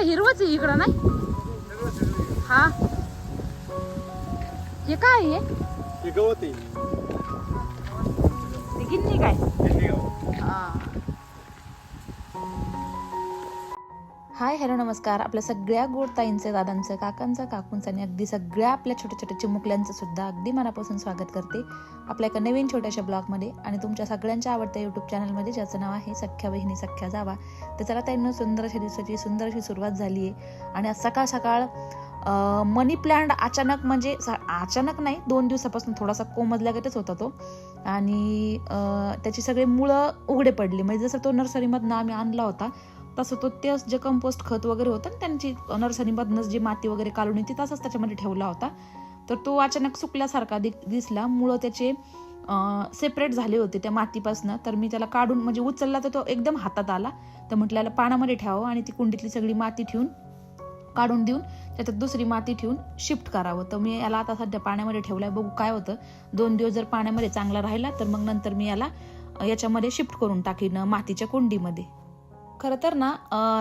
सगळं हिरवच आहे इकडं नाही? हा. हे काय आहे? हे गवत आहे. नमस्कार. आपल्या सगळ्या गोड ताईंचं दादांचं काकांचं काकूंचं आणि अगदी सगळ्या आपल्या छोट्या छोट्या चिमुकल्यांचं सुद्धा अगदी मनापासून स्वागत करते. आपल्या एका नवीन छोट्याशा ब्लॉगमध्ये आणि तुमच्या सगळ्यांच्या आवडत्या यूट्यूब चॅनलमध्ये ज्याचं नाव आहे सख्या बहिणी सख्या जावा तर चला त्यांना सुंदर अशा दिवसाची सुंदर अशी सुरुवात झाली आहे. आणि आज सकाळ सकाळ मनी प्लांट अचानक म्हणजे अचानक नाही दोन दिवसापासून थोडासा कोमजल्यागतच होता तो. आणि त्याची सगळे मुळं उघडे पडले. म्हणजे जसं तो नर्सरीमधनं आम्ही आणला होता तसं तो तेच जे कंपोस्ट खत वगैरे होतं ना त्यांची नर्सरीमधनंच जी माती वगैरे काढून येते तसंच त्याच्यामध्ये ठेवला होता. तर तो अचानक सुकल्यासारखा दि दिसला. मुळं त्याचे सेपरेट झाले होते त्या मातीपासनं. तर मी त्याला काढून म्हणजे उचलला तर तो एकदम हातात आला. तर म्हटलं याला पाण्यामध्ये ठेवावं आणि ती कुंडीतली सगळी माती ठेवून काढून देऊन त्याच्यात दुसरी माती ठेवून शिफ्ट करावं. तर मी याला आता सध्या पाण्यामध्ये ठेवलाय. बघू काय होतं. दोन दिवस जर पाण्यामध्ये चांगला राहिला तर मग नंतर मी याला याच्यामध्ये शिफ्ट करून टाकीन मातीच्या कुंडीमध्ये. खरं तर ना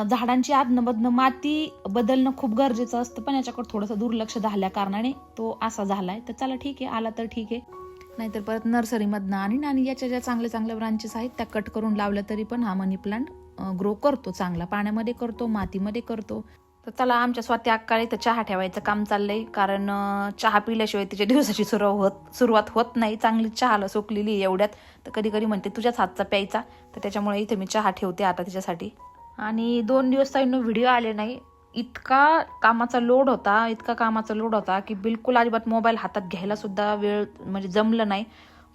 झाडांची आदनमधनं माती बदलणं खूप गरजेचं असतं पण याच्याकडे थोडंसं दुर्लक्ष झाल्या कारणाने तो असा झालाय. तर चला ठीक आहे आला तर ठीक आहे. नाहीतर परत नर्सरीमधनं आणि आणि याच्या ज्या चांगल्या चांगल्या ब्रांचेस आहेत त्या कट करून लावल्या तरी पण हा मनी प्लांट ग्रो करतो चांगला. पाण्यामध्ये करतो मातीमध्ये करतो. तर चला आमच्या स्वाती अक्काळे तर चहा ठेवायचं काम चाललंय. कारण चहा पिल्याशिवाय तिच्या दिवसाची सुरुवात होत सुरुवात होत नाही. चांगली चहाला सोकलेली आहे एवढ्यात. तर कधी कधी म्हणते तुझ्याच हातचा प्यायचा. तर त्याच्यामुळे इथे मी चहा ठेवते आता तिच्यासाठी. आणि दोन दिवस ताईंनो व्हिडिओ आले नाही. इतका कामाचा लोड होता इतका कामाचा लोड होता की बिलकुल अजिबात मोबाईल हातात घ्यायला सुद्धा वेळ म्हणजे जमलं नाही.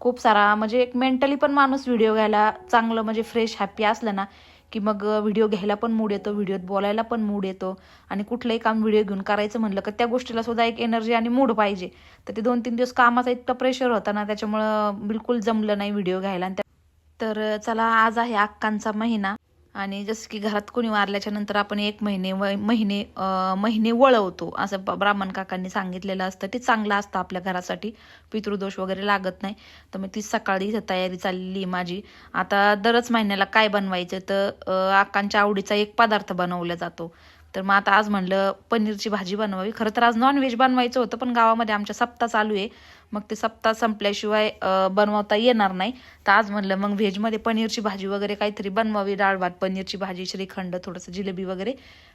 खूप सारा म्हणजे एक मेंटली पण माणूस व्हिडिओ घ्यायला चांगलं म्हणजे फ्रेश हॅप्पी असलं ना की मग व्हिडिओ घ्यायला पण मूड येतो व्हिडिओत बोलायला पण मूड येतो आणि कुठलंही काम व्हिडिओ घेऊन करायचं म्हणलं तर त्या गोष्टीला सुद्धा एक एनर्जी आणि मूड पाहिजे. तर ते दोन तीन दिवस कामाचा इतका प्रेशर होता ना त्याच्यामुळं बिलकुल जमलं नाही व्हिडिओ घ्यायला. आणि तर चला आज आहे अक्कांचा महिना. आणि जसं की घरात कोणी वारल्याच्या नंतर आपण एक महिने व- महिने महिने वळवतो असं ब्राह्मण काकांनी सांगितलेलं असतं. ते चांगलं असतं आपल्या घरासाठी पितृदोष वगैरे लागत नाही. तर मग ती सकाळी इथं तयारी चालली आहे माझी. आता दरच महिन्याला काय बनवायचं? तर अं, आकांच्या आवडीचा एक पदार्थ बनवला जातो. तर मग आता आज म्हणलं पनीरची भाजी बनवावी. खरं तर आज नॉनव्हेज बनवायचं होतं पण गावामध्ये आमच्या सप्ताह चालू आहे. मग ते सप्ताह संपल्याशिवाय बनवता येणार नाही. तर आज म्हणलं मग व्हेजमध्ये पनीरची भाजी वगैरे काहीतरी बनवावी डाळ भात पनीरची भाजी श्रीखंड थोडंसं जिलेबी वगैरे.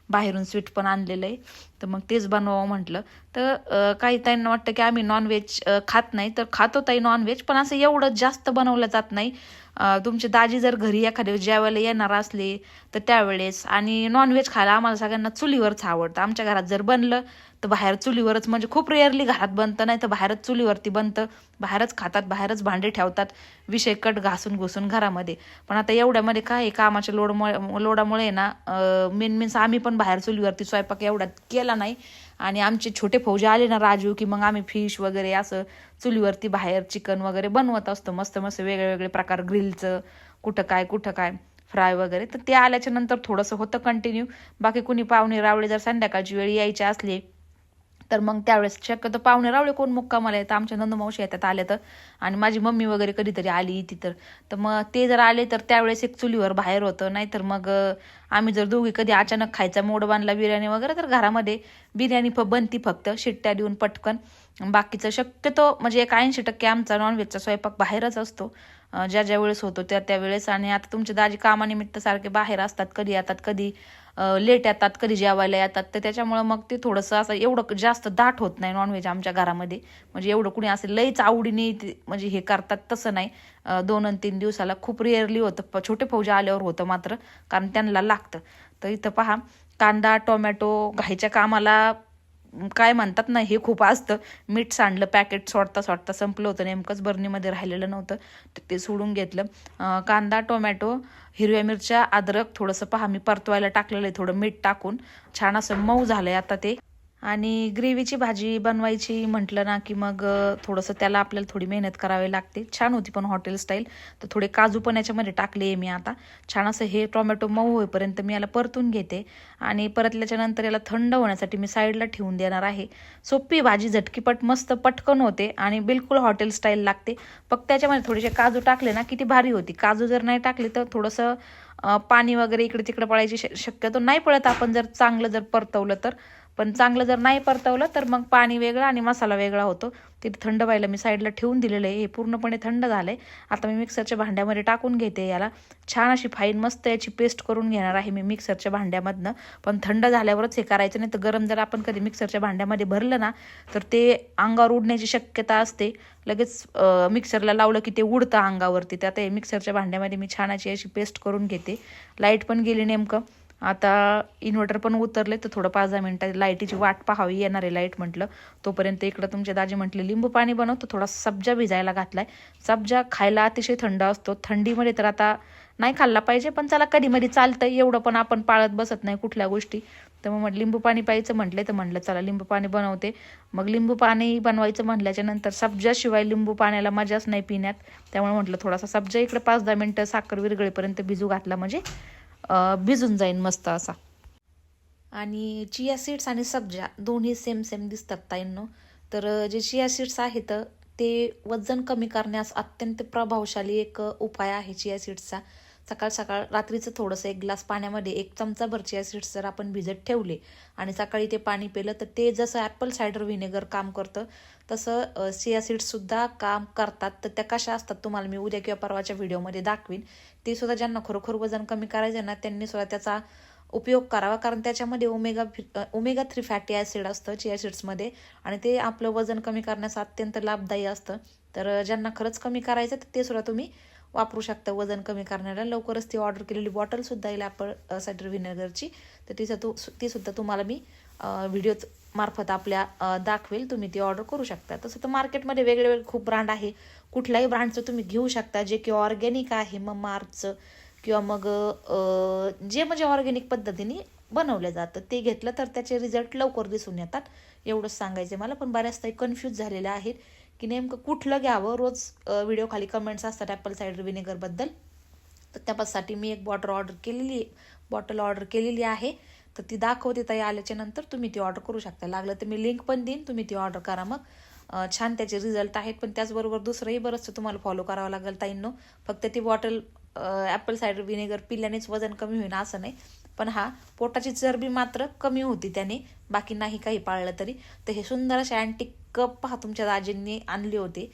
बाहेरून स्वीट पण आणलेलं आहे. तर मग तेच बनवावं म्हटलं. तर काही ताईंना वाटतं की आम्ही नॉनव्हेज खात नाही. तर खातो ताई नॉनव्हेज पण असं एवढं जास्त बनवलं जात नाही. तुमची तुमचे दाजी जर घरी एखाद्या ज्यावेळेला येणार असले तर त्यावेळेस. आणि नॉनव्हेज खायला आम्हाला सगळ्यांना चुलीवरच आवडतं. आमच्या घरात जर बनलं तर बाहेर चुलीवरच म्हणजे खूप रेअरली घरात बनतं नाही तर बाहेरच चुलीवरती बनतं. बाहेरच खातात बाहेरच भांडे ठेवतात. विषय कट घासून घुसून घरामध्ये. पण आता एवढ्यामध्ये काय आहे, कामाच्या लोडमुळे लोडामुळे ना मेन मीन्स आम्ही पण बाहेर चुलीवरती स्वयंपाक एवढा केला नाही. आणि आमचे छोटे फौजे आले ना राजू की मग आम्ही फिश वगैरे असं चुलीवरती बाहेर चिकन वगैरे बनवत असतो. मस्त मस्त वेगळे वेगळे प्रकार ग्रिलचं कुठं काय कुठं काय फ्राय वगैरे. तर ते आल्याच्यानंतर थोडंसं होतं कंटिन्यू बाकी कुणी पाहुणे रावळे जर संध्याकाळची वेळ यायचे असले तर मग त्यावेळेस शक्यतो पाहुणे रावळे कोण मुक्कामाला येतं आमच्या नंदमावशी येतात आले तर. आणि माझी मम्मी वगैरे कधीतरी आली इथे तर. तर मग ते जर आले तर त्यावेळेस एक चुलीवर बाहेर होतं. नाहीतर मग आम्ही जर दोघी कधी अचानक खायचा मोड बांधला बिर्याणी वगैरे तर घरामध्ये बिर्याणी फ बनती फक्त. शिट्ट्या देऊन पटकन. बाकीचं शक्यतो म्हणजे एक ऐंशी टक्के आमचा नॉनव्हेजचा स्वयंपाक बाहेरच असतो. ज्या ज्या वेळेस होतो त्या त्यावेळेस आणि आता तुमचे दाजी कामानिमित्त सारखे बाहेर असतात. कधी येतात कधी लेट येतात कधी जेवायला येतात. तर त्याच्यामुळं मग ते थोडंसं असं एवढं जास्त दाट होत नाही नॉनव्हेज आमच्या घरामध्ये. म्हणजे एवढं कुणी असं लईच आवडीने ते- म्हणजे हे करतात तसं नाही. दोन आणि तीन दिवसाला खूप रेअरली होतं. प- छोटे फौजे आल्यावर होतं मात्र कारण त्यांना लागतं. तर इथं पहा कांदा टोमॅटो घाईच्या कामाला काय म्हणतात ना हे खूप असतं. मीठ सांडलं पॅकेट सोडता सोडता संपलं होतं. नेमकंच बर्नीमध्ये राहिलेलं नव्हतं. तर ते सोडून घेतलं. कांदा टोमॅटो हिरव्या मिरच्या अद्रक थोडंसं पहा मी परतवायला टाकलेलं आहे थोडं मीठ टाकून. छान असं मऊ झालंय आता ते. आणि ग्रेव्हीची भाजी बनवायची म्हटलं ना की मग थोडंसं त्याला आपल्याला थोडी मेहनत करावी लागते. छान होती पण हॉटेल स्टाईल. तर थोडे काजू पण याच्यामध्ये टाकले आहे मी आता. छान असं हे टोमॅटो मऊ होईपर्यंत मी याला परतून घेते. आणि परतल्याच्यानंतर याला थंड होण्यासाठी मी साईडला ठेवून देणार आहे. सोपी भाजी झटकीपट मस्त पटकन होते आणि बिलकुल हॉटेल स्टाईल लागते. फक्त त्याच्यामध्ये थोडेसे काजू टाकले ना किती भारी होती. काजू जर नाही टाकले तर थोडंसं पाणी वगैरे इकडे तिकडे पळायची श- शक्यतो नाही पळत. आपण जर चांगलं जर परतवलं तर. पण चांगलं जर नाही परतवलं तर मग पाणी वेगळं आणि मसाला वेगळा होतो. ते थंड व्हायला मी साईडला ठेवून दिलेलं आहे. हे पूर्णपणे थंड झालं आहे आता मी मिक्सरच्या भांड्यामध्ये टाकून घेते याला. छान अशी फाईन मस्त याची पेस्ट करून घेणार आहे मी मिक्सरच्या भांड्यामधनं. पण थंड झाल्यावरच हे करायचं नाही तर गरम जर आपण कधी मिक्सरच्या भांड्यामध्ये भरलं ना तर ते अंगावर उडण्याची शक्यता असते. लगेच मिक्सरला लावलं की ते उडतं अंगावरती. तर आता हे मिक्सरच्या भांड्यामध्ये मी छान अशी अशी पेस्ट करून घेते. लाइट पण गेली नेमकं. आता इन्व्हर्टर पण उतरले तर थोडं पाच दहा मिनटं लाईटीची वाट पाहावी येणार आहे लाइट म्हटलं. तोपर्यंत इकडं तुमचे दाजी म्हटले लिंबू पाणी बनवतो थोडा सब्जा भिजायला घातलाय. सब्जा खायला अतिशय थंड असतो. थंडीमध्ये तर आता नाही खाल्ला पाहिजे पण चला कधी मधी चालतं एवढं पण आपण पाळत बसत नाही कुठल्या गोष्टी. तर मग म्हटलं लिंबू पाणी प्यायचं म्हटले तर म्हटलं चला लिंबू पाणी बनवते. मग लिंबू पाणी बनवायचं म्हटल्याच्या नंतर सब्जाशिवाय लिंबू पाण्याला मजाच नाही पिण्यात. त्यामुळे म्हटलं थोडासा सब्जा इकडे पाच दहा मिनटं साखर विरगळेपर्यंत भिजू घातला म्हणजे भिजून जाईन मस्त असा. आणि चिया सीड्स आणि सब्जा दोन्ही सेम सेम दिसतात ताईंनो. तर जे चिया सीड्स आहेत ते वजन कमी करण्यास अत्यंत प्रभावशाली एक उपाय आहे चिया सीड्सचा. सकाळ सकाळ रात्रीचं थोडंसं एक ग्लास पाण्यामध्ये एक चमचाभर चिया सीड्स जर आपण भिजत ठेवले आणि सकाळी ते पाणी पिलं तर ते जसं ॲपल सायडर व्हिनेगर काम करतं तसं सिया सीड्ससुद्धा काम करतात. तर त्या कशा असतात तुम्हाला मी उद्या किंवा परवाच्या व्हिडिओमध्ये दाखवीन. ते सुद्धा ज्यांना खरोखर वजन कमी करायचं आहे ना त्यांनी सुद्धा त्याचा उपयोग करावा. कारण त्याच्यामध्ये omega omega three fatty acid असतं चिया सीड्समध्ये आणि ते आपलं वजन कमी करण्यास अत्यंत लाभदायी असतं. तर ज्यांना खरंच कमी करायचं तर ते सुद्धा तुम्ही वापरू शकता. वजन कमी करण्याला लवकरच ती ऑर्डर केलेली बॉटलसुद्धा येईल ॲपल सायडर व्हिनेगरची तर तिचं तू तीसुद्धा तुम्हाला मी व्हिडिओ मार्फत आपल्या दाखवेल. तुम्ही ती ऑर्डर करू शकता. तसं तर मार्केटमध्ये वेगळे वेगळे खूप ब्रँड आहे. कुठल्याही ब्रँडचं तुम्ही घेऊ शकता. जे की ऑर्गॅनिक आहे मग मार्चचं किंवा मग जे म्हणजे ऑर्गॅनिक पद्धतीने बनवलं जातं ते घेतलं तर त्याचे रिझल्ट लवकर दिसून येतात. एवढंच सांगायचं मला. पण बऱ्याच काही कन्फ्यूज झालेल्या आहेत. की नेमकं कुठलं घ्यावं? रोज व्हिडिओ खाली कमेंट्स असतात ॲपल सायडर व्हिनेगरबद्दल तर त्यापासाठी मी एक बॉटल ऑर्डर केलेली बॉटल ऑर्डर केलेली आहे. तर ती दाखवते ताई आल्याच्यानंतर तुम्ही ती ऑर्डर करू शकता. लागलं तर मी लिंक पण देईन. तुम्ही ती ऑर्डर करा मग. छान त्याचे रिझल्ट आहेत. पण त्याचबरोबर दुसरंही बरंचसं तुम्हाला फॉलो करावं लागेल ताईंनो. फक्त ती बॉटल ॲपल सायडर व्हिनेगर पिल्यानेच वजन कमी होईल असं नाही. पण हा पोटाची चरबी मात्र कमी होती त्याने बाकी नाही काही पाळलं तरी तर हे सुंदर असे अँटिक कप पहा तुमच्या दाजींनी आणले होते.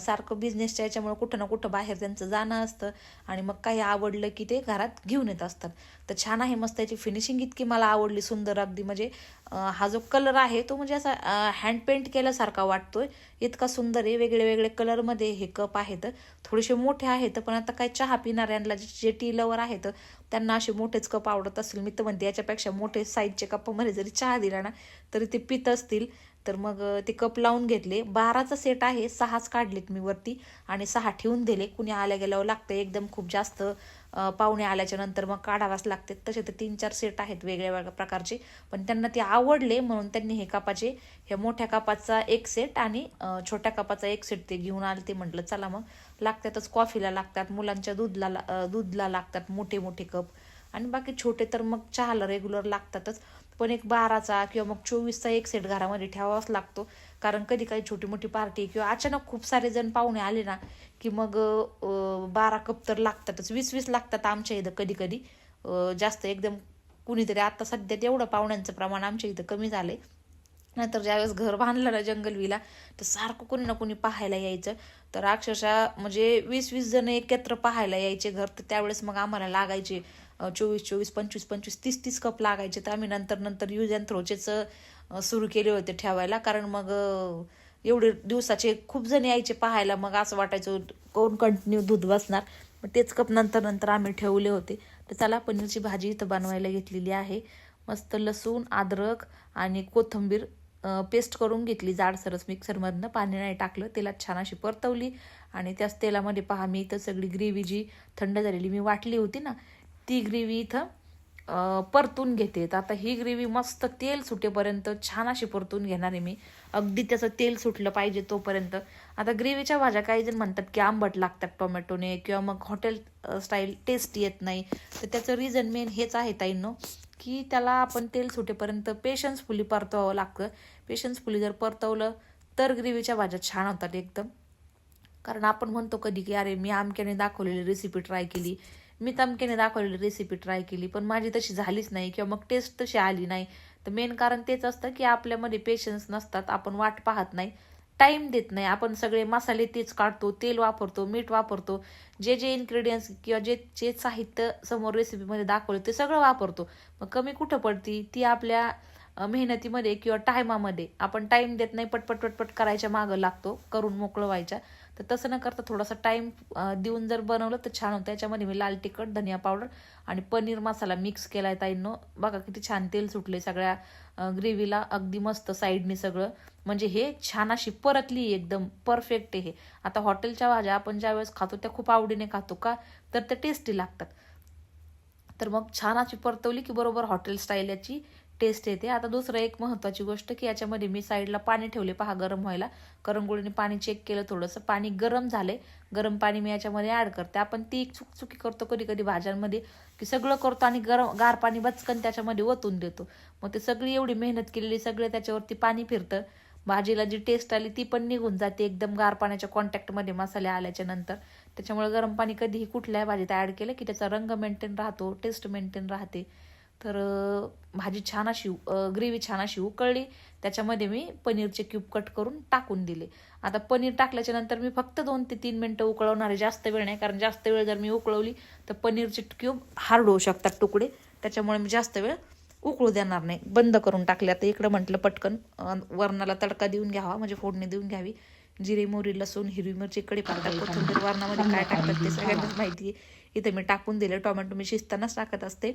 सारखं बिझनेसच्या याच्यामुळं कुठं ना कुठं बाहेर त्यांचं जाणं असतं. आणि मग काही आवडलं की ते घरात घेऊन येत असतात. तर छान आहे मस्त याची फिनिशिंग इतकी मला आवडली सुंदर अगदी. म्हणजे हा जो कलर आहे तो म्हणजे असा हँड पेंट केल्यासारखा वाटतोय. इतका सुंदर आहे वेगळे वेगळे कलरमध्ये हे कप आहेत. थोडेसे मोठे आहेत पण आता काय चहा पिणाऱ्यांना जे जे टी लवर आहेत त्यांना असे मोठेच कप आवडत असतील. मी तर म्हणते याच्यापेक्षा मोठे साईजचे कपामध्ये जरी चहा दिला ना तरी ते पित असतील. तर मग ते कप लावून घेतले. बाराचा सेट आहे सहाच काढलेत मी वरती आणि सहा ठेवून दिले. कुणी आल्या गेल्यावर लागतं एकदम खूप जास्त. पाहुणे आल्याच्यानंतर मग काढावाच लागते. तसे तर तीन चार सेट आहेत वेगळ्या वेगळ्या प्रकारचे. पण त्यांना ते आवडले म्हणून त्यांनी हे कपाचे. हे मोठ्या कपाचा एक सेट आणि छोट्या कपाचा एक सेट ते घेऊन आले ते म्हटलं चला मग. लागतातच कॉफीला लागतात मुलांच्या दूधला ला- दूधला लागतात मोठे मोठे कप. आणि बाकी छोटे तर मग चहाला रेग्युलर लागतातच. पण एक बाराचा किंवा मग चोवीसचा एक सेट घरामध्ये ठेवावाच लागतो. कारण कधी काही छोटी मोठी पार्टी किंवा अचानक खूप सारे जण पाहुणे आले ना की मग बारा कप तर लागतातच. वीस वीस लागतात आमच्या इथं कधी कधी. जास्त एकदम कुणीतरी आता सध्या तेवढं पाहुण्यांचं प्रमाण आमच्या इथं कमी झालं आहे नाहीतर ज्यावेळेस घर बांधलं ना जंगलवीला तर सारखं कोणी ना कोणी पाहायला यायचं. तर अक्षरशः म्हणजे वीस वीस जण एकत्र पाहायला यायचे घर तर त्यावेळेस मग आम्हाला लागायचे चोवीस चोवीस पंचवीस पंचवीस तीस तीस कप लागायचे. तर आम्ही नंतर नंतर यूज अँड थ्रोचेच सुरू केले होते ठेवायला. कारण मग एवढे दिवसाचे खूप जण यायचे पाहायला. मग असं वाटायचं कोण कंटिन्यू दूध बसणार? मग तेच कप नंतर नंतर आम्ही ठेवले होते. तर चला पनीरची भाजी इथं बनवायला घेतलेली आहे. मस्त लसूण अद्रक आणि कोथिंबीर पेस्ट करून घेतली जाडसरस मिक्सरमधनं पाणी नाही टाकलं. तेलात छान अशी परतवली. आणि त्याच तेलामध्ये पहा मी इथं सगळी ग्रेव्ही जी थंड झालेली मी वाटली होती ना ती ग्रेव्ही इथं परतून घेते. तर आता ही ग्रेव्ही मस्त तेल सुटेपर्यंत छान अशी परतून घेणार आहे मी. अगदी त्याचं तेल सुटलं पाहिजे तोपर्यंत. आता ग्रेव्हीच्या भाज्या काही जण म्हणतात की आंबट लागतात टोमॅटोने किंवा मग हॉटेल स्टाईल टेस्ट येत नाही. तर त्याचं रिझन मेन हेच आहे ताईंनो की त्याला आपण तेल सुटेपर्यंत पेशन्सफुली परतवावं लागतं. पेशन्सफुली जर परतवलं तर ग्रेव्हीच्या भाज्या छान होतात एकदम. कारण आपण म्हणतो कधी की अरे मी आमक्याने दाखवलेली रेसिपी ट्राय केली. मी तमकेने दाखवलेली रेसिपी ट्राय केली पण माझी तशी झालीच नाही किंवा मग टेस्ट तशी आली नाही. तर मेन कारण तेच असतं की आपल्यामध्ये पेशन्स नसतात आपण वाट पाहत नाही टाईम देत नाही. आपण सगळे मसाले तेच काढतो तेल वापरतो मीठ वापरतो जे जे इन्ग्रेडियंट्स किंवा जे जे साहित्य समोर रेसिपीमध्ये दाखवलं ते सगळं वापरतो. मग कमी कुठं पडती? ती आपल्या मेहनतीमध्ये किंवा टायमामध्ये आपण टाइम देत नाही पटपट पटपट करायच्या मागं लागतो करून मोकळं व्हायच्या. तर तसं न करता थोडासा टाईम देऊन जर बनवलं तर छान होतं. त्याच्यामध्ये मी लाल तिखट धनिया पावडर आणि पनीर मसाला मिक्स केला आहे ताईंनो. बघा किती छान तेल सुटले सगळ्या ग्रेव्हीला अगदी मस्त साईडने सगळं. म्हणजे हे छान अशी परतली एकदम. परफेक्ट आहे हे. आता हॉटेलच्या भाज्या आपण ज्या वेळेस खातो त्या खूप आवडीने खातो का? तर त्या टेस्टी लागतात. तर मग छान अशी परतवली की बरोबर हॉटेल स्टाईल याची. टेस्ट येते. आता दुसरं एक महत्त्वाची गोष्ट की याच्यामध्ये मी साईडला पाणी ठेवले. पहा गरम व्हायला. करंगुळीने पाणी चेक केलं थोडंसं. पाणी गरम झाले गरम पाणी मी याच्यामध्ये ॲड करते. आपण ती एक चुकचुकी करतो कधी कधी भाज्यांमध्ये की सगळं करतो आणि गरम गार पाणी बचकन त्याच्यामध्ये ओतून देतो. मग ते सगळी एवढी मेहनत केलेली सगळे त्याच्यावरती पाणी फिरतं. भाजीला जी टेस्ट आली ती पण निघून जाते एकदम गार पाण्याच्या कॉन्टॅक्टमध्ये मसाले आल्याच्यानंतर. त्याच्यामुळे गरम पाणी कधीही कुठल्याही भाजीत ॲड केलं की त्याचा रंग मेंटेन राहतो टेस्ट मेंटेन राहते. तर भाजी छान अशी ग्रेव्ही छान अशी उकळली. त्याच्यामध्ये मी पनीरचे क्यूब कट करून टाकून दिले. आता पनीर टाकल्याच्या नंतर मी फक्त दोन ते तीन मिनटं उकळवणार आहे जास्त वेळ नाही कारण जास्त वेळ जर मी उकळवली तर पनीरचे क्यूब हार्ड होऊ शकतात तुकडे. त्याच्यामुळे मी जास्त वेळ उकळू देणार नाही. बंद करून टाकले. आता इकडं म्हटलं पटकन वरणाला तडका देऊन घ्यावा म्हणजे फोडणी देऊन घ्यावी. जिरे मोहरी लसूण हिरवी मिरची कढीपत्ता कोथिंबीर वरणामध्ये काय टाकतात ते सगळ्यांनाच माहिती आहे. इथे मी टाकून दिले. टोमॅटो मी शिजतानाच टाकत असते.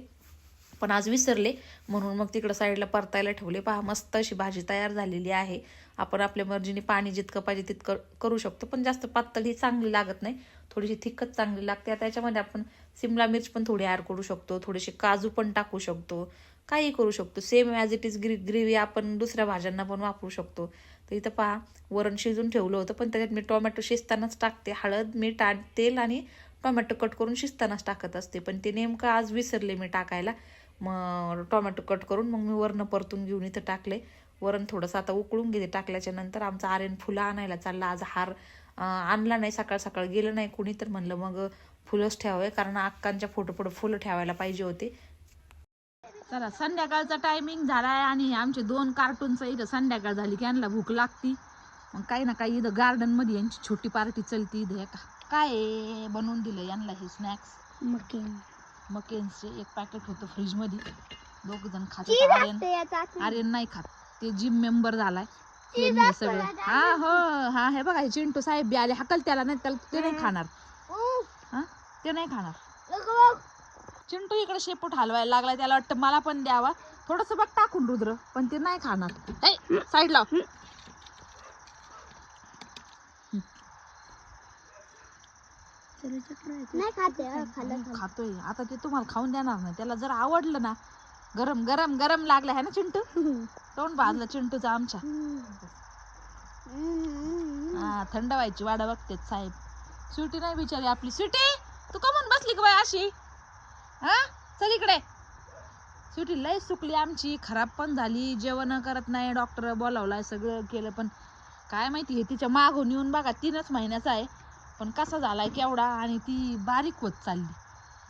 पण आज विसरले. म्हणून मग तिकडं साईडला परतायला ठेवले. पहा मस्त अशी भाजी तयार झालेली आहे. आपण आपल्या मर्जीने पाणी जितकं पाहिजे तितकं करू शकतो. पण जास्त पातळ ही चांगली लागत नाही. थोडीशी थिकच चांगली लागते. आता आपण सिमला मिर्च पण थोडी ॲड करू शकतो. थोडेसे काजू पण टाकू शकतो. काही करू शकतो. सेम ॲज इट इज ग्री ग्रेव्ही आपण दुसऱ्या भाज्यांना पण वापरू शकतो. तर इथं पहा वरण शिजून ठेवलं होतं. पण त्याच्यात मी टोमॅटो शिजतानाच टाकते. हळद मीठ आणि तेल आणि टोमॅटो कट करून शिजतानाच टाकत असते. पण ते नेमकं आज विसरले मी टाकायला. मग टोमॅटो कट करून मग मी वरण परतून घेऊन इथं टाकले. वरण थोडंसं आता उकळून घेते. टाकल्याच्या नंतर आमचा आर्यन फुलं आणायला चालला. आज हार आणला नाही. सकाळ सकाळ गेलं नाही कुणी. तर म्हणलं मग फुलंच ठेवावे. कारण अक्कांच्या फोटो पुढे फुलं ठेवायला पाहिजे होते. चला संध्याकाळचा टायमिंग झालाय आणि आमचे दोन कार्टूनचं इथं संध्याकाळ झाली की यांना भूक लागती. मग काही ना काही इथं गार्डनमध्ये यांची छोटी पार्टी चलती. इथं हे का काय आहे? बनवून दिलं यांना हे स्नॅक्स मकेन्सचे एक पॅकेट होतं फ्रीजमध्ये दोघ जण खात आर्यन आर्यन नाही खात. ते जिम मेंबर झालाय. हे सगळं हा हो हा हे बघा चिंटू साहेब बी आले. हकल त्याला नाही त्याला ते नाही खाणार. हा ते नाही खाणार. चिंटू इकडे शेपूट हलवायला लागलाय. त्याला वाटतं मला पण द्यावा. थोडस बघ टाकून रुद्र. पण ते नाही खाणार. साईड नाही खाते हं, खाल्लं खाल्लं. खातोय. आता ते तुम्हाला खाऊन देणार नाही. त्याला जर आवडलं ना गरम गरम गरम लागलं आहे ना चिंटू? तोंड भाजलं चिंटूचं आमच्या. हम्म. हा थंड व्हायची वाडा बघते साहेब. स्वीटी नाही बिचारी आपली. स्वीटी तू का म्हणून बसली का बाय अशी? हा? चल इकडे. स्वीटी लय सुकली आमची. खराब पण झाली. जेवण करत नाही. डॉक्टर बोलावलाय सगळं केलं पण. काय माहिती हे तिच्या मागून येऊन बघा तीनच महिन्याचा आहे. पण कसा झालाय केवढा आणि ती बारीक होत चालली.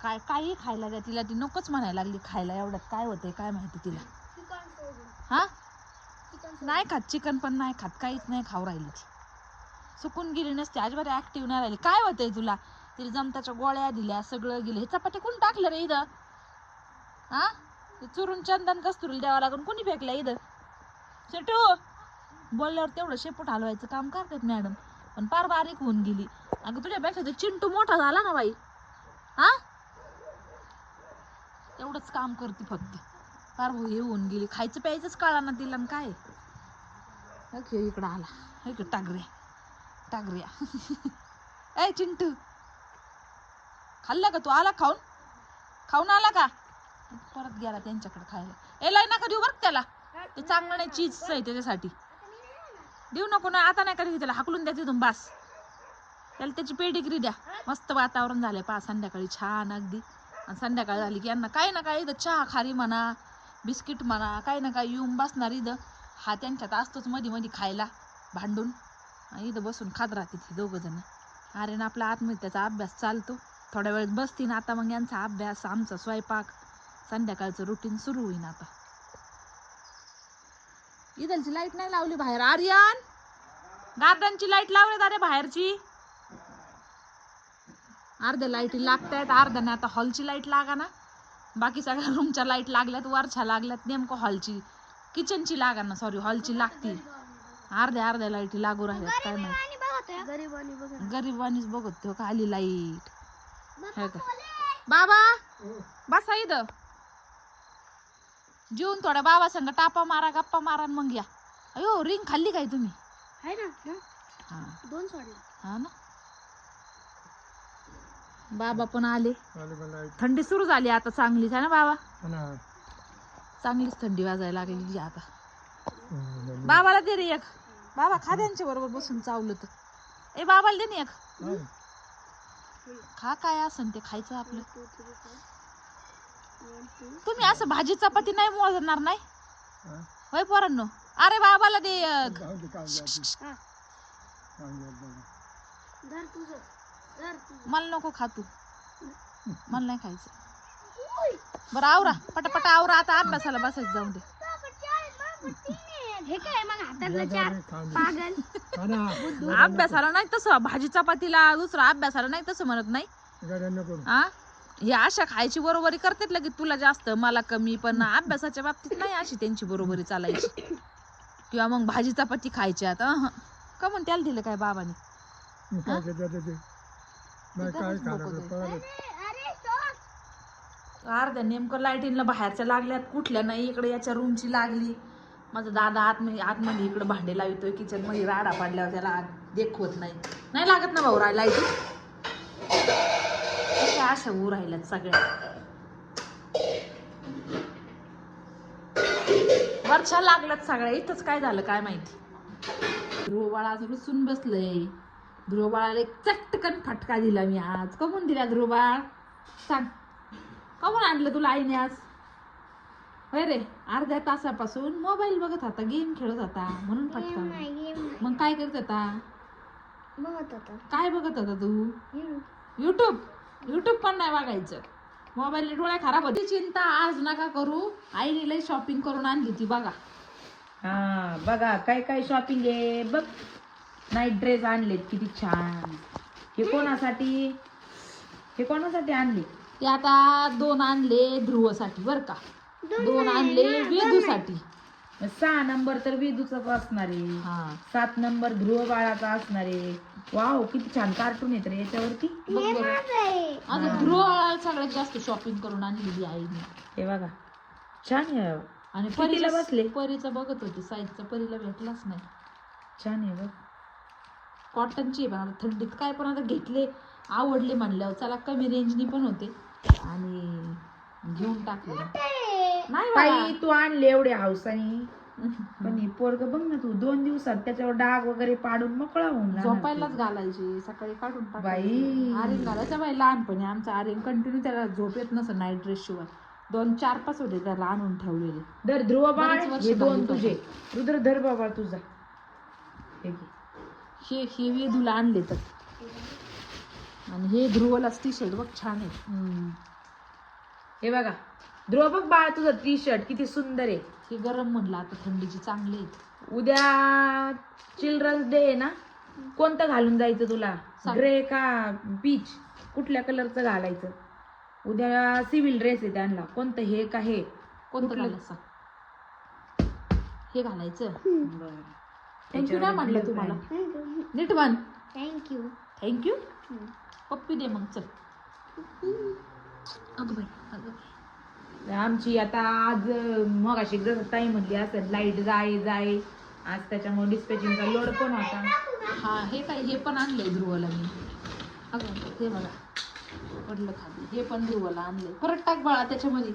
काय काही खायला द्या तिला ती नकोच म्हणायला लागली खायला. एवढ्यात काय होतंय काय माहिती तिला. हा? नाही खात चिकन पण नाही खात काहीच नाही खाऊ राहिली ती. सुकून गेली नसते अजिबात ऍक्टिव्ह नाही राहिली. काय होतंय तुला? तिला जमताच्या गोळ्या दिल्या सगळं गेलं. हे चपाटी कोण टाकलं रे इथं? हा? ते चुरून चंदन कस्तुरीला द्यावं लागून कोणी फेकलं इथं? शेटू बोलल्यावर तेवढं शेपूट हलवायचं काम करतात मॅडम. पण फार बारीक होऊन गेली. अगं तुझ्यापेक्षा ते चिंटू मोठा झाला ना बाई. हा? एवढंच काम करते फक्त. फार हो- हे होऊन गेली. खायचं प्यायचंच कळा ना तिला आणि काय. ओके इकडं आला. इकडं टागऱ्या. टागऱ्या. ए चिंटू. खाल्ला का तू? आला खाऊन? खाऊन आला का? परत गेला त्यांच्याकडे खायला. ए लाई नका देऊ बरं त्याला. ते चांगलं नाही चीज आहे त्याच्यासाठी. देऊ नको ना आता नाही करायचं त्याला. हाकलून द्या तिथून बास. त्याला त्याची पेडिग्री द्या. मस्त वातावरण झालंय पहा संध्याकाळी छान अगदी. आणि संध्याकाळ झाली की यांना काही ना काही इथं चहा खारी म्हणा बिस्किट म्हणा काही ना काही येऊन बसणार इथं. हा त्यांच्यात असतोच मध्ये मध्ये खायला भांडून. आणि इथं बसून खात राहते ते दोघं जण. अरे ना आपला आत्महत्याचा अभ्यास चालतो. थोड्या वेळेत बसतीन आता मग यांचा अभ्यास आमचा स्वयंपाक. संध्याकाळचं रुटीन सुरू होईन आता. इथलची लाइट नाही लावली बाहेर. आर्यन! गार्डनची लाइट लावली अरे बाहेरची. अर्ध्या लाईटी लागतायत अर्ध्याने आता हॉलची लाइट लागा ना. बाकी सगळ्या रूमच्या लाइट लागल्यात वरच्या लागल्यात नेमकं हॉलची. किचनची लागा ना सॉरी हॉलची लागती. अर्ध्या अर्ध्या लाईटी लागू राहिल्यात काय बघत गरीबानीच बघत ठेव का आली लाइट. हे बाबा बसा इथं. जेवून थोड्या बाबा संग टापा मारा गप्पा मारा आणि मग या. अयो रिंग खाल्ली काय तुम्ही? आहे ना? हा. दोन सोडले. हा ना? बाबा पण आले. आले पण लाइट थंडी सुरू झाली आता चांगलीच आहे ना बाबा? हा. चांगलीच थंडी वाजायला लागलेली आता. हम्म. बाबाला दे रे एक. बाबा खा त्यांच्या बरोबर बसून चावलं तर. ए बाबाला दे ना एक. हा. खा काय असन ते खायचं आपलं. तुम्ही असं भाजी चपाती नाही मोजणार नाही. होय पोरांनो? अरे बाबाला दे. हा. मला नको खा तू. मला नाही खायचं. बरं आवरा. पटापटा आवरा. आता अभ्यासाला बसायचं जाऊन दे. हे काय मग हातातलं चार. पागल. अभ्यासाला नाही तसं. भाजी चपातीला दुसरं अभ्यासाला नाही तसं म्हणत नाही. हा अशा खायची बरोबरी करतात लगेच तुला जास्त मला कमी पण अभ्यासाच्या बाबतीत नाही अशी त्यांची बरोबरी चालायची. किंवा मग भाजी चपाती खायची आता. का म्हणून त्याला दिलं काय बाबाने? नाही काय खाणार अर्ध्या नेमकं लाईटींना बाहेरच्या लागल्यात कुठल्या नाही इकडे याच्या रूमची लागली. माझा दादा आतमध्ये आतमध्ये इकडे भांडे लावतोय किचनमध्ये राडा पाडल्यावर त्याला आत देखवत नाही. नाही लागत ना भाऊ लाईटी कशा अशा राहिल्यात सगळ्या. वरच्या लागल्यात सगळ्या. इथंच काय झालं काय माहिती? ध्रुव बाळा आज रुसून बसलंय. ध्रुव बाळाला एक चटकन फटका दिला मी आज. कमून दिला ध्रुव बाळ सांग. कमून आणलं तुला आईने आज? होय रे अर्ध्या तासापासून मोबाईल बघत होता गेम खेळत होता. म्हणून फटका. मग काय करत होता? काय बघत होता तू. युट्यूब युट्यूब पण नाही बघायचं. मोबाईल डोळ्या खराब होती चिंता आज नका करू. आईने लई शॉपिंग करून आणली ती बघा. हा बघा काय काय शॉपिंग आहे? बघ. नाईट ड्रेस आणलेत किती छान. हे कोणासाठी? हे कोणासाठी आणले? ते आता दोन आणले ध्रुवसाठी बर का? दोन आणले वेदूसाठी. सहा नंबर तर विदूचाच असणार आहे. हा. सात नंबर ध्रुव बाळाचा असणार आहे. वाव किती छान कार्टून येत रे याच्यावरती. बघ बरं. आहे. आता ध्रुव सगळ्यात जास्त शॉपिंग करून आणलेली आईने हे बघा. छान आहे. आणि कितीला परीचं बसले? परीचं बघत होती साईजचा परीला भेटलाच नाही. छान आहे बघ. कॉटनची पण आता थंडीत काय पण आता घेतले आवडले म्हणल्यावर चला कमी रेंजनी पण होते. आणि घेऊन टाकले. नाही. ताई तू आणले एवढे हावसानी पण हे पोरग बघ ना तू दोन दिवसात त्याच्यावर डाग वगैरे पाडून मोकळा होऊन झोपायलाच. घालायची सकाळी काढून बाई. टाकायची आर्यन घालायच्या बाई लहानपणी आमचा आर्यन कंटिन्यू त्याला झोप येत नसं नाईट ड्रेस शिवाय दोन चार पाच होते त्याला आणून ठेवलेले धर ध्रुव बाळ बरेच वर्ष हे दोन तुझे रुद्र धर बाबा तुझा हे घे. हे हे वेदूला आणले तर आणि हे ध्रुवलाच टी शर्ट बघ छान आहे हम्म. हे बघा ध्रुव बघ बाळ तुझं टी शर्ट किती सुंदर आहे. हे गरम म्हणलं आता थंडीची चांगली आहेत. उद्या चिल्ड्रन्स डे आहे ना? कोणतं घालून जायचं तुला? सांग. ग्रे का पीच कुठल्या कलरचं घालायचं? उद्या सिव्हिल ड्रेस आहे त्यांना. कोणतं हे का हे? कोणतं कुठलं? घालायचं हे घालायचं. थँक्यू नाही म्हणलं तुम्हाला. नीट म्हण. थँक्यू हम्म. पप्पी दे मग चल. अगं बाई अगं. बाई. आमची आता आज मग अशी जसं ताई म्हणली असं लाइट जाय जाय. आज त्याच्यामुळे डिस्पॅचिंगचा लोड पण होता. हा हे काय हे पण आणलंय ध्रुवला मी. अगं हे बघा. पडलं खाली. हे पण ध्रुवला आणलंय. परत टाक बाळा त्याच्यामध्ये.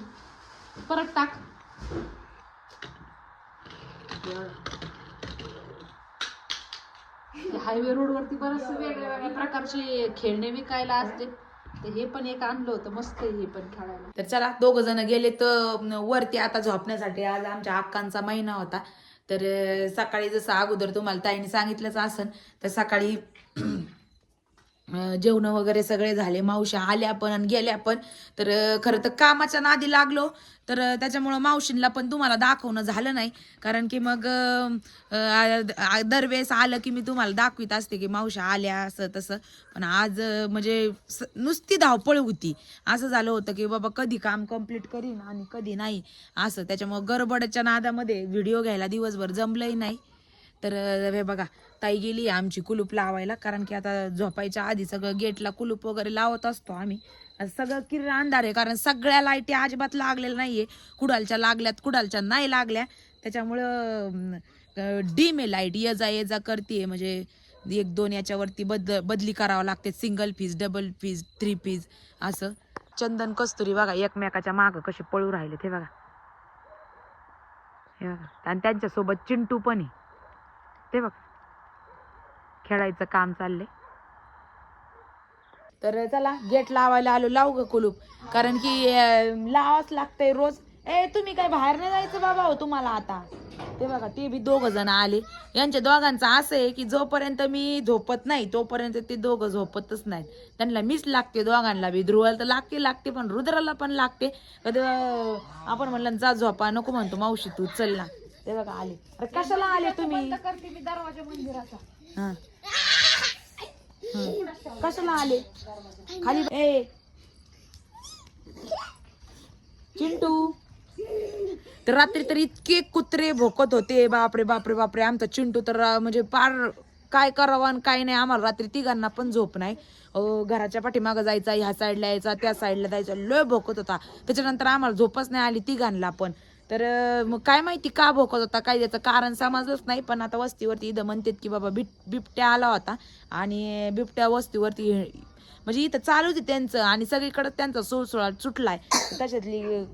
परत टाक. हायवे रोडवरती बरेच वेगळ्या वेगळ्या प्रकारचे खेळणे विकायला असते. तर हे पण एक आणलं होतं मस्त हे पण खेळायला. तर चला दोघ जण गेले तर वरती आता झोपण्यासाठी. आज आमच्या अक्कांचा महिना होता. तर सकाळी जसं अगोदर तुम्हाला ताईने सांगितलंच असन तर सकाळी जेवण वगैरे सगळे झाले मावश्या आल्या पण आणि गेल्या पण. तर खरं तर कामाच्या नादी लागलो. तर त्याच्यामुळं मावशींना पण तुम्हाला दाखवणं झालं नाही. कारण की मग दरवेळेस आलं की मी तुम्हाला दाखवित असते की मावश्या आल्या असं तसं. पण आज म्हणजे स- नुसती धावपळ होती. असं झालं होतं की बाबा कधी काम कंप्लीट करीन आणि कधी नाही. असं. त्याच्यामुळं गडबडच्या नादामध्ये व्हिडिओ घ्यायला दिवसभर जमलंही नाही. तर हे बघा ताई गेली आमची कुलूप लावायला कारण की आता झोपायच्या आधी सगळं गेटला कुलूप वगैरे लावत असतो आम्ही. सगळं किरण अंधार आहे कारण सगळ्या लाईटी अजिबात लागलेल्या नाहीये. कुडालच्या लागल्यात कुडालच्या नाही लागल्या. त्याच्यामुळं डीम आहे लाइट ये जा ये जा करते म्हणजे एक दोन याच्यावरती बद बदली करावं लागते. Single piece double piece three piece असं. चंदन कस्तुरी बघा एकमेकाच्या मागं कसे पळू राहिले ते बघा. हे बघा. आणि त्यांच्यासोबत चिंटू पण आहे. ते बघ. खेळायचं काम चाललंय. तर चला गेट लावायला आलो. लावू ग कुलूप? कारण की लावाच लागतंय रोज. ए तुम्ही काय बाहेर नाही जायचं बाबा हो तुम्हाला आता? ते बघा ते बी दोघ जण आले. यांच्या दोघांचं असं आहे की जोपर्यंत मी झोपत नाही तोपर्यंत ते दोघं झोपतच नाहीत. त्यांना मीच लागते दोघांना बी. ध्रुवाला तर लागते लागते पण रुद्राला पण लागते. कधी आपण म्हणलं जा झोपा नको म्हणतो मावशी तू चल ना. ते बघा आले. अरे कशाला आले तुम्ही? करते मी दरवाजा मंदिराचा. हा. कशाला आले? खाली ए. चिंटू. तर रात्री तर इतके कुत्रे भोकत होते. बापरे बापरे बापरे. आमचा चिंटू तर म्हणजे पार काय करावं आणि काय नाही आम्हाला रात्री तिघांना पण झोप नाही. घराच्या पाठीमागं जायचा ह्या साईडला यायचा त्या साईडला जायचा. लय भोकत होता. त्याच्यानंतर आम्हाला झोपच नाही आली तिघांना पण. तर मग काय माहिती का भोकत होता काय त्याचं कारण समजलंच नाही पण आता वस्तीवरती इथं म्हणतात की बाबा बिट बिबट्या आला होता आणि बिबट्या वस्तीवरती म्हणजे इथं चालूच आहे त्यांचं आणि सगळीकडे त्यांचा सुळसुळाट सुटलाय. त्याच्यातली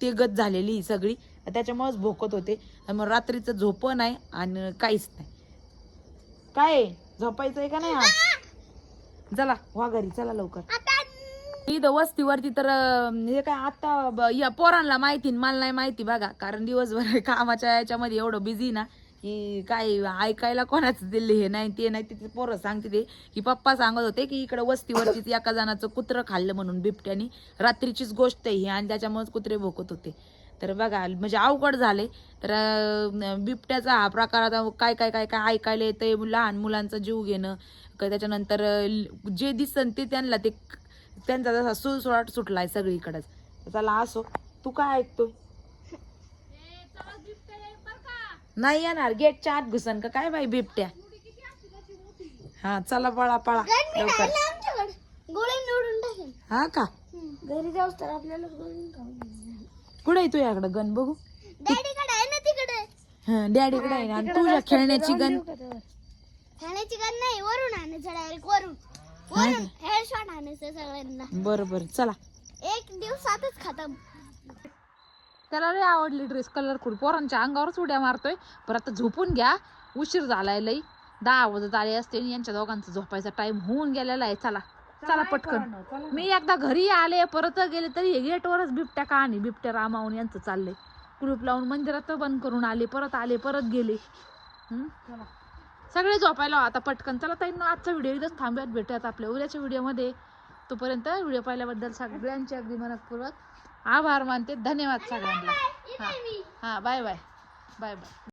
ते गत झालेली सगळी. त्याच्यामुळेच भोकत होते. मग रात्रीचं झोप नाही आणि काहीच नाही. काय? झोपायचं आहे का नाही आज? चला वा घरी चला लवकर. इथं वस्तीवरती तर हे काय आता या पोरांना माहिती मला नाही माहिती बघा. कारण दिवसभर कामाच्या याच्यामध्ये एवढं बिझी ना की काय ऐकायला कोणाचं दिले हे नाही ते नाही. तिथे पोरं सांगते ते. की पप्पा सांगत होते की इकडे वस्तीवरतीच एका जणाचं कुत्रं खाल्लं म्हणून बिबट्यानी. रात्रीचीच गोष्ट आहे ही आणि त्याच्यामुळेच कुत्रे भोकत होते. तर बघा म्हणजे अवघड झाले. तर बिबट्याचा हा प्रकार आता काय काय काय काय ऐकायला येतं लहान मुलांचा जीव घेणं. त्याच्यानंतर जे दिसन ते त्यांना ते त्यांचा जसा सुळसुळाट सुटलाय सगळीकडेच. चला असो. तू काय ऐकतोय नाही येणार. गेटच्या आत घुसन का? काय बाई बिबट्या? हा चला पळा पळा. लवकर. आमच्याकडे. गोळे निवडून टाकेल हा का? घरी जाऊस तर आपल्याला कुठे आहे तुझ्याकडे गण बघू. डॅडीकडे आहे ना तिकडे? हा डॅडीकडे आहे ना. तुझ्या खेळण्याची गण खाण्याची गण नाही वरून आणायचं डायरेक्ट वरून. आणायचं सगळ्यांना. बरं बरं चला. एक दिवसातच खतम. त्याला लय आवडली ड्रेस कलरफुल पोरांच्या अंगावरच उड्या मारतोय. पण आता झोपून घ्या. उशीर झालाय लई. दहा वाजत आले असते आणि यांच्या दोघांचा झोपायचा टाइम होऊन गेलेला आहे. चला चला पटकन. मी एकदा घरी आले परत गेले तरी हे गेटवरच बिबट्या का आणि? बिबट्या रामावून यांचं चाललंय. कुलूप लावून मंदिरात बंद करून आले परत आले परत गेले. हम्म? सगळे झोपायला आता पटकन. चला ताई आजचा व्हिडिओ इथंच थांबूयात. भेटूयात आपल्या उद्याच्या व्हिडिओमध्ये. तोपर्यंत व्हिडिओ पाहिल्याबद्दल सगळ्यांचे अगदी मनपूर्वक आभार मानते. धन्यवाद सगळ्यांना. हा. हा बाय बाय बाय बाय